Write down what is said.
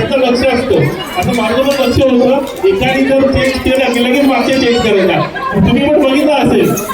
त्याचं लक्ष असतो. आता माझं पण लक्ष होतं. एकाने जर चेक केलं की लगेच मागच्या चेक करायचा. तुम्ही पण बघितलं असेल.